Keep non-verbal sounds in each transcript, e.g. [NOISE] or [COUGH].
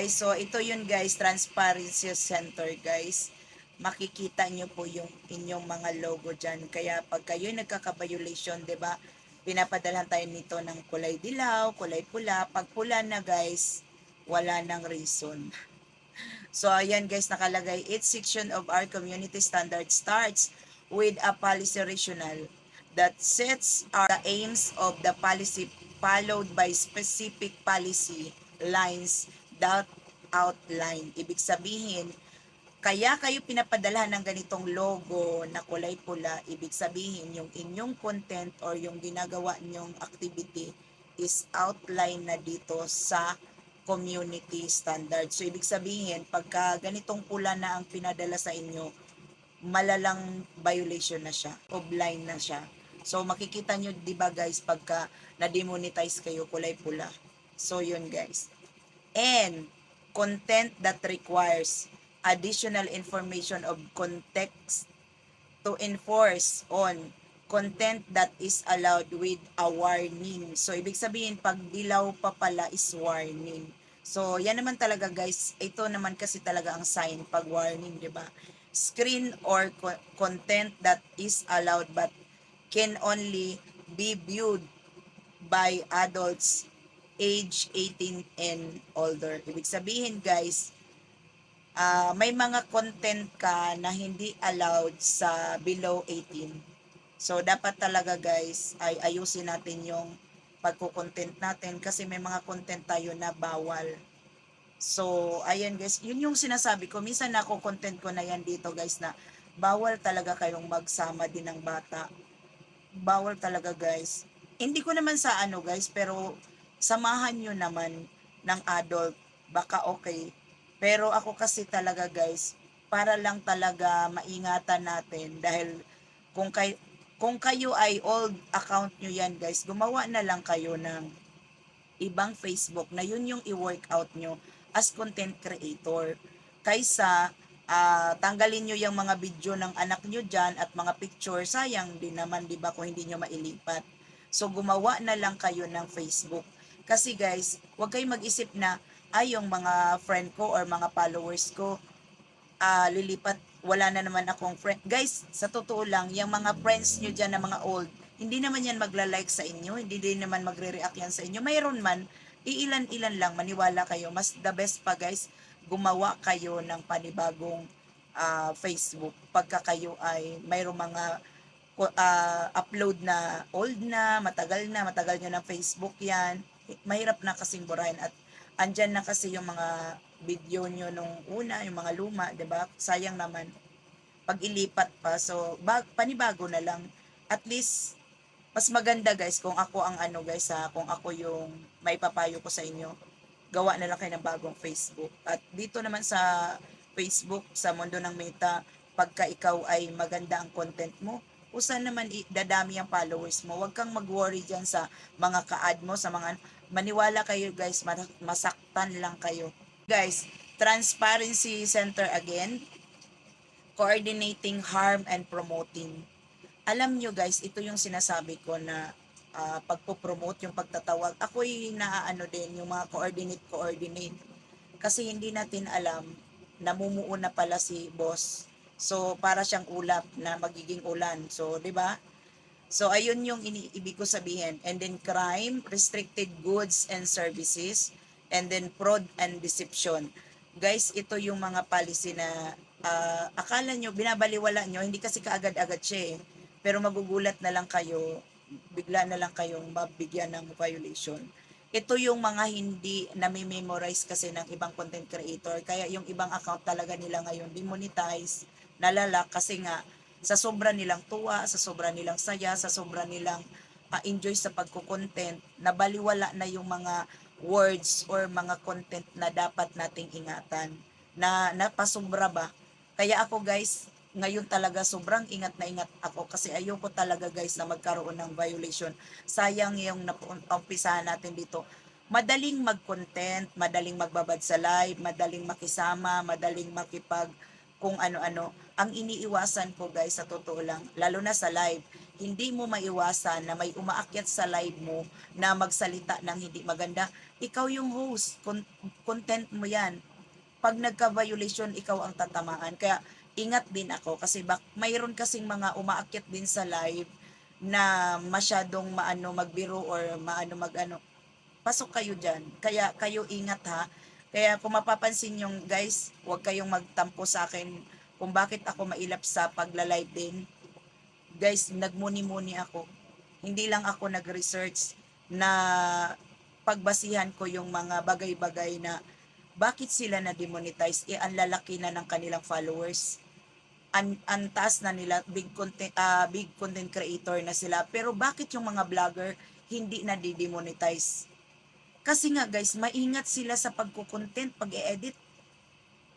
guys. So, ito yun guys, Transparency Center guys. Makikita nyo po yung inyong mga logo dyan. Kaya pag kayo nagkaka-violation, ba pinapadalhan tayo nito ng kulay dilaw, kulay pula. Pag pula na guys, wala nang reason. [LAUGHS] So, ayan guys, nakalagay, each section of our community standard starts with a policy rationale that sets our the aims of the policy followed by specific policy lines that outline. Ibig sabihin, kaya kayo pinapadalhan ng ganitong logo na kulay pula, ibig sabihin yung inyong content or yung ginagawa nyong activity is outline na dito sa community standard. So, ibig sabihin, pagka ganitong pula na ang pinadala sa inyo, malalang violation na siya, offline na siya. So, makikita nyo, di ba guys, pagka na-demonetize kayo, kulay pula. So, yun guys. And, content that requires additional information of context to enforce on content that is allowed with a warning. So, ibig sabihin, pag dilaw pa pala is warning. So, yan naman talaga guys. Ito naman kasi talaga ang sign pag warning, di ba? Screen or co- content that is allowed but can only be viewed by adults age 18 and older. Ibig sabihin guys, ah, may mga content ka na hindi allowed sa below 18. So, dapat talaga guys, ay ayusin natin yung pagko-content natin kasi may mga content tayo na bawal. So, ayan guys, yun yung sinasabi ko. Minsan ako content ko na yan dito guys na bawal talaga kayong magsama din ng bata. Bawal talaga guys. Hindi ko naman sa ano guys, pero samahan nyo naman ng adult. Baka okay. Pero ako kasi talaga guys, para lang talaga maingatan natin dahil kung kay kung kayo ay old account nyo yan guys, gumawa na lang kayo ng ibang Facebook na yun yung i-workout nyo as content creator. Kaysa ah, tanggalin nyo yung mga video ng anak nyo dyan at mga picture, sayang din naman, di ba, kung hindi nyo mailipat. So, gumawa na lang kayo ng Facebook. Kasi guys, huwag kayong mag-isip na, ay, yung mga friend ko or mga followers ko, ah lilipat, wala na naman akong friend. Guys, sa totoo lang, yung mga friends nyo dyan na mga old, hindi naman yan magla-like sa inyo, hindi din naman magre-react yan sa inyo. Mayroon man, iilan-ilan lang, maniwala kayo. Mas the best pa guys, gumawa kayo ng panibagong ah, Facebook pagka kayo ay mayroong mga ah, upload na old na, matagal na, matagal nyo ng Facebook yan. Mahirap na kasing burahin at andyan na kasi yung mga video nyo nung una, yung mga luma, ba? Sayang naman pag ilipat pa. So, bag, panibago na lang. At least mas maganda guys kung ako ang ano guys ha, kung ako yung may papayo ko sa inyo. Gawa na lang kayo ng bagong Facebook. At dito naman sa Facebook, sa mundo ng meta, pagka ikaw ay maganda ang content mo, usan naman dadami ang followers mo. Huwag kang mag-worry dyan sa mga ka-add mo, sa mga maniwala kayo guys, ma- masaktan lang kayo. Guys, Transparency Center again, coordinating harm and promoting. Alam nyo guys, ito yung sinasabi ko na ah, pagpo-promote, yung pagtatawag. Ako'y naaano din, yung mga coordinate-coordinate. Kasi hindi natin alam, namumuo na pala si boss. So, para siyang ulap na magiging ulan. So, di ba? So, ayun yung iniibig ko sabihin. And then crime, restricted goods and services, and then fraud and deception. Guys, ito yung mga policy na ah, akala nyo, binabaliwala nyo, hindi kasi kaagad-agad siya eh. Pero magugulat na lang kayo, bigla na lang kayong mabigyan ng violation. Ito yung mga hindi nami-memorize kasi ng ibang content creator. Kaya yung ibang account talaga nila ngayon demonetize, nalala kasi nga sa sobra nilang tuwa, sa sobra nilang saya, sa sobra nilang ah, enjoy sa pagko-content, nabaliwala na yung mga words or mga content na dapat nating ingatan na napasobra ba. Kaya ako guys, ngayon talaga sobrang ingat na ingat ako kasi ayoko talaga guys na magkaroon ng violation. Sayang yung napumpisahan natin dito. Madaling mag-content, madaling magbabad sa live, madaling makisama, madaling makipag kung ano-ano. Ang iniiwasan ko guys sa totoo lang, lalo na sa live, hindi mo maiwasan na may umaakyat sa live mo na magsalita ng hindi maganda, ikaw yung host, Con- content mo yan. Pag nagka-violation, ikaw ang tatamaan. Kaya ingat din ako kasi bak mayroon kasing mga umaakyat din sa live na masyadong maano magbiro or maano magano pasok kayo diyan kaya kayo ingat ha kaya kung mapapansin yung guys huwag kayong magtampo sa akin kung bakit ako mailap sa pagla-live din. Guys nagmuni-muni ako. Hindi lang ako nag-research na pagbasihan ko yung mga bagay-bagay na bakit sila na demonetize eh ang lalaki na ng kanilang followers. An antas na nila big content ah, big content creator na sila. Pero bakit yung mga vlogger hindi na demonetize kasi nga guys maingat sila sa pagko-content pag-edit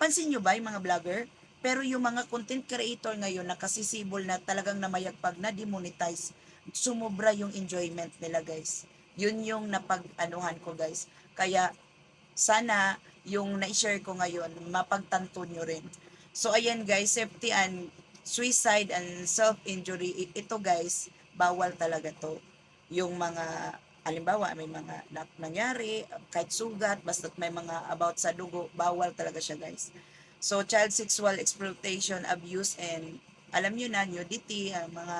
pansin nyo ba yung mga vlogger? Pero yung mga content creator ngayon nakasisibol na talagang namayagpag na demonetize. Sumobra yung enjoyment nila guys. Yun yung napag-anuhan ko guys. Kaya sana yung na-share ko ngayon mapagtanto nyo rin. So ayan guys, safety and suicide and self-injury, ito guys, bawal talaga to. Yung mga, alimbawa, may mga na- nangyari, kahit sugat, basta may mga about sa dugo, bawal talaga siya guys. So child sexual exploitation, abuse, and alam nyo na, nudity, ang mga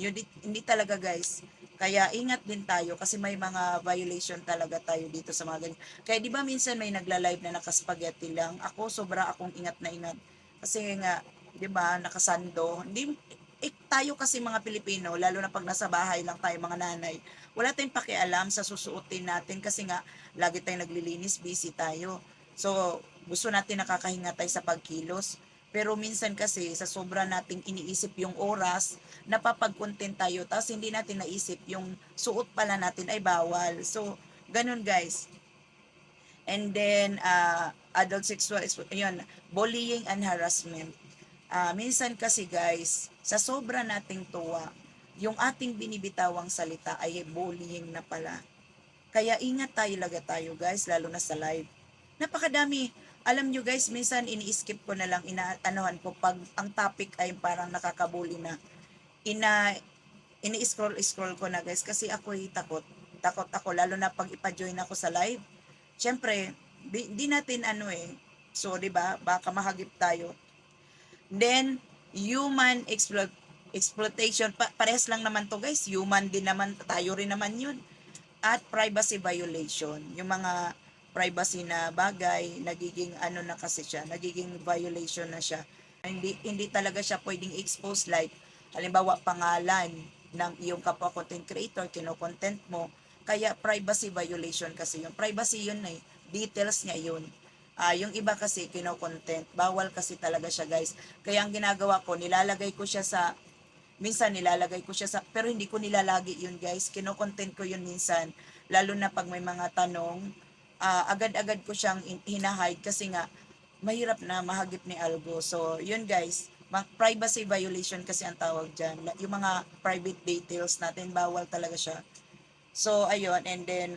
nudity, hindi talaga guys. Kaya ingat din tayo kasi may mga violation talaga tayo dito sa mga ganyan. Kaya di ba minsan may nagla-live na nakaspaghetti lang. Ako sobra akong ingat na ingat. Kasi nga, di ba, nakasando. Hindi, eh, tayo kasi mga Pilipino, lalo na pag nasa bahay lang tayo mga nanay, wala tayong pakialam sa susuotin natin kasi nga, lagi tayong naglilinis, busy tayo. So, gusto natin nakakahinga tayo sa pagkilos. Pero minsan kasi, sa sobra nating iniisip yung oras, napapag-content tayo, tapos hindi natin naisip yung suot pala natin ay bawal. So, ganun guys. And then, uh, adult sexual, yun, bullying and harassment. Ah, minsan kasi guys, sa sobra nating tuwa, yung ating binibitawang salita ay bullying na pala. Kaya ingat tayo laga tayo guys, lalo na sa live. Napakadami. Alam nyo guys, minsan ini-skip ko na lang, inaanohan ko pag ang topic ay parang nakakabully na. Ina, ini-scroll-scroll ko na guys kasi ako'y takot. Takot ako, lalo na pag ipa-join ako sa live. Siyempre, di natin ano eh. So, di ba, baka mahagip tayo. Then, human exploit, exploitation, pa, parehas lang naman to guys. Human din naman, tayo rin naman yun. At privacy violation. Yung mga privacy na bagay, nagiging ano na kasi siya, nagiging violation na siya. Hindi, hindi talaga siya pwedeng expose like, halimbawa, pangalan ng iyong kapwa content creator, kino-content mo, kaya privacy violation kasi yung privacy yun eh, details niya yun. Ah, yung iba kasi kino-content, bawal kasi talaga siya guys. Kaya ang ginagawa ko, nilalagay ko siya sa minsan nilalagay ko siya sa pero hindi ko nilalagi yun guys. Kino-content ko yun minsan lalo na pag may mga tanong, ah, agad-agad ko siyang in- hinahide kasi nga mahirap na mahagip ni algo. So, yun guys, privacy violation kasi ang tawag dyan. Yung mga private details natin, bawal talaga siya. So, ayun, and then,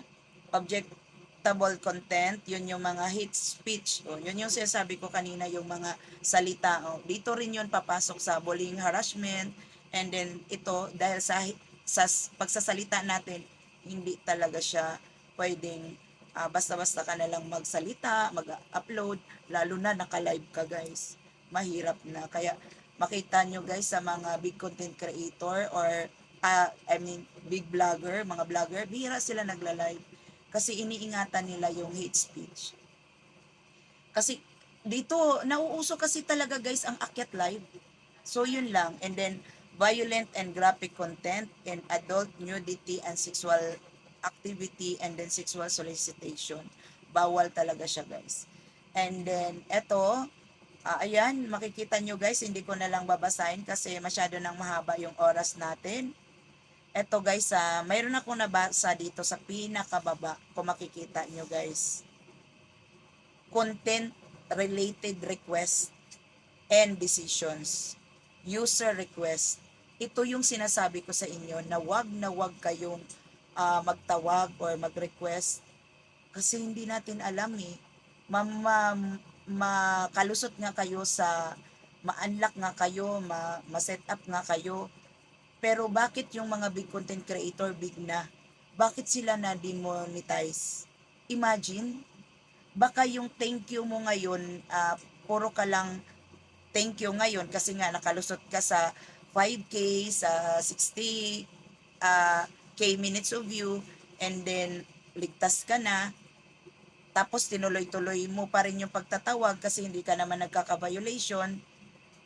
objectable content, yun yung mga hate speech. O, yun yung sinasabi ko kanina, yung mga salita. O, dito rin yun papasok sa bullying harassment. And then, ito, dahil sa, sa pagsasalita natin, hindi talaga siya pwedeng ah, basta-basta ka na lang magsalita, mag-upload, lalo na naka-live ka guys. Mahirap na. Kaya makita nyo guys sa mga big content creator or ah, I mean big vlogger, mga vlogger, bihira sila nagla-live kasi iniingatan nila yung hate speech. Kasi dito nauuso kasi talaga guys ang akyat live. So yun lang and then violent and graphic content and adult nudity and sexual activity and then sexual solicitation. Bawal talaga siya guys. And then eto Ah, ayan, makikita nyo guys, hindi ko na lang babasahin kasi masyado nang mahaba yung oras natin. Eto guys, ah, mayroon akong nabasa dito sa pinakababa, kung makikita nyo guys. Content related request and decisions. User request. Ito yung sinasabi ko sa inyo na wag na wag kayong ah, magtawag or mag-request kasi hindi natin alam eh. Ma, ma, makalusot nga kayo sa ma-unlock nga kayo, ma, ma-set up nga kayo. Pero bakit yung mga big content creator big na? Bakit sila na demonetize? Imagine, baka yung thank you mo ngayon, ah, puro ka lang thank you ngayon kasi nga nakalusot ka sa 5K, sa 60 ah, K minutes of view, and then ligtas ka na, tapos tinuloy-tuloy mo pa rin yung pagtatawag kasi hindi ka naman nagkaka-violation,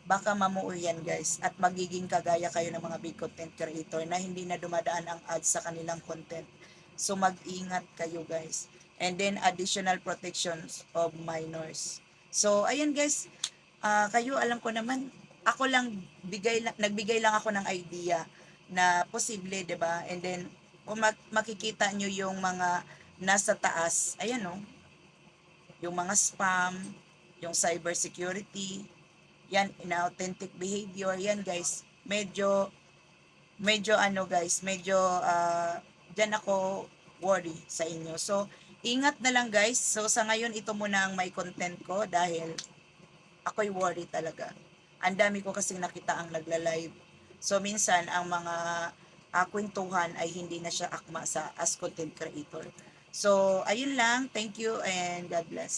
baka mamuo yan guys at magiging kagaya kayo ng mga big content creator na hindi na dumadaan ang ads sa kanilang content. So mag-ingat kayo guys. And then additional protections of minors. So ayan guys, ah, kayo alam ko naman, ako lang bigay nagbigay lang ako ng idea na posible, 'di ba? And then kung mak- makikita nyo yung mga nasa taas, ayan oh, yung mga spam, yung cyber security, yan, inauthentic behavior, yan guys, medyo, medyo ano guys, medyo, ah, dyan ako worry sa inyo. So, ingat na lang guys. So, sa ngayon, ito muna ang may content ko dahil ako'y worry talaga. Ang dami ko kasing nakita ang nagla-live. So, minsan, ang mga kwentuhan ay hindi na siya akma sa as content creator. So, ayun lang. Thank you and God bless.